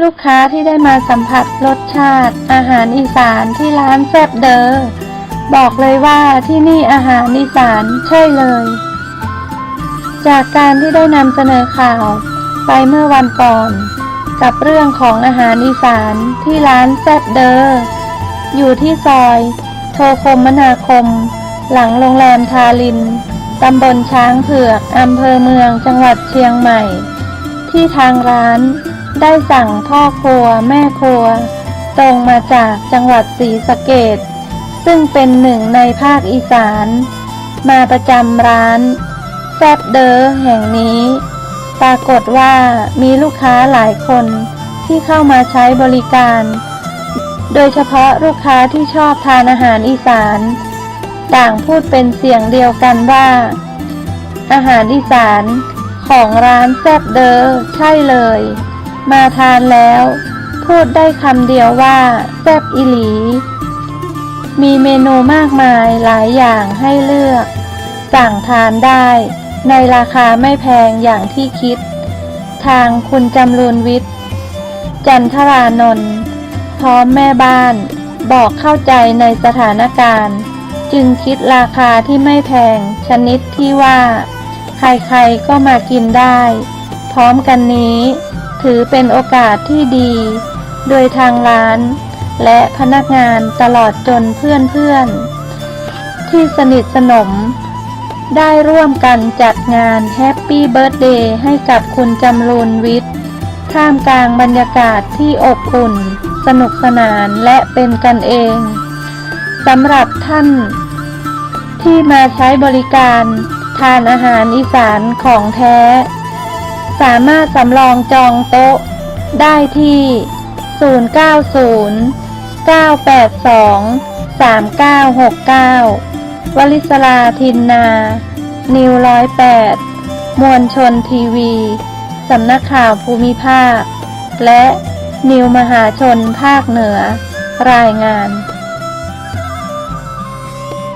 ลูกค้าที่ได้มาสัมผัสรสชาติ อาหารอีสานที่ร้านแซบเดอบอกเลยว่าที่นี่อาหารอีสานใช่เลย จากการที่ได้นำเสนอข่าว ไปเมื่อวันก่อน กับเรื่องของอาหารอีสานที่ร้านแซบเดออยู่ที่ซอย โทคมมนาคม หลังโรงแรมทาลินตำบลช้างเผือกอำเภอเมืองจังหวัดเชียงใหม่ ที่ทางร้าน ได้สั่งพ่อครัวแม่ครัว ตรงมาจากจังหวัดศรีสะเกดซึ่งเป็นหนึ่งในภาคอีสาน มาประจำร้านแซบเดอแห่งนี้ ปรากฏว่ามีลูกค้าหลายคนที่เข้ามาใช้บริการ โดยเฉพาะลูกค้าที่ชอบทานอาหารอีสาน ต่างพูดเป็นเสียงเดียวกันว่า อาหารอีสานของร้านแซบเดอใช่เลย มาทานแล้ว พูดได้คำเดียวว่าแซบอิหลี มีเมนูมากมายหลายอย่างให้เลือก สั่งทานได้ ในราคาไม่แพงอย่างที่คิด ทางคุณจำรูนวิทย์ จันทรานนท์พร้อมแม่บ้าน บอกเข้าใจในสถานการณ์ จึงคิดราคาที่ไม่แพง ชนิดที่ว่า ใครๆก็มากินได้ พร้อมกันนี้ ถือเป็นโอกาสที่ดี โดยทางร้าน และพนักงานตลอดจนเพื่อนๆ ที่สนิทสนม ได้ร่วมกันจัดงานแฮปปี้เบิร์ a เดย์ให้กับคุณจำรูนวิทย์ท่ามกลางบรรยากาศที่อบอุ่น สนุกสนานและเป็นกันเองสำหรับท่าน ที่มาใช้บริการทานอาหารอีสานของแท้ สามารถสำรองจองโต๊ะ ได้ที่ 090 982 3969 วลิศลาทินนา นิวร้อยแปดมวลชนทีวี สำนักข่าวภูมิภาค และนิวมหาชนภาคเหนือ รายงาน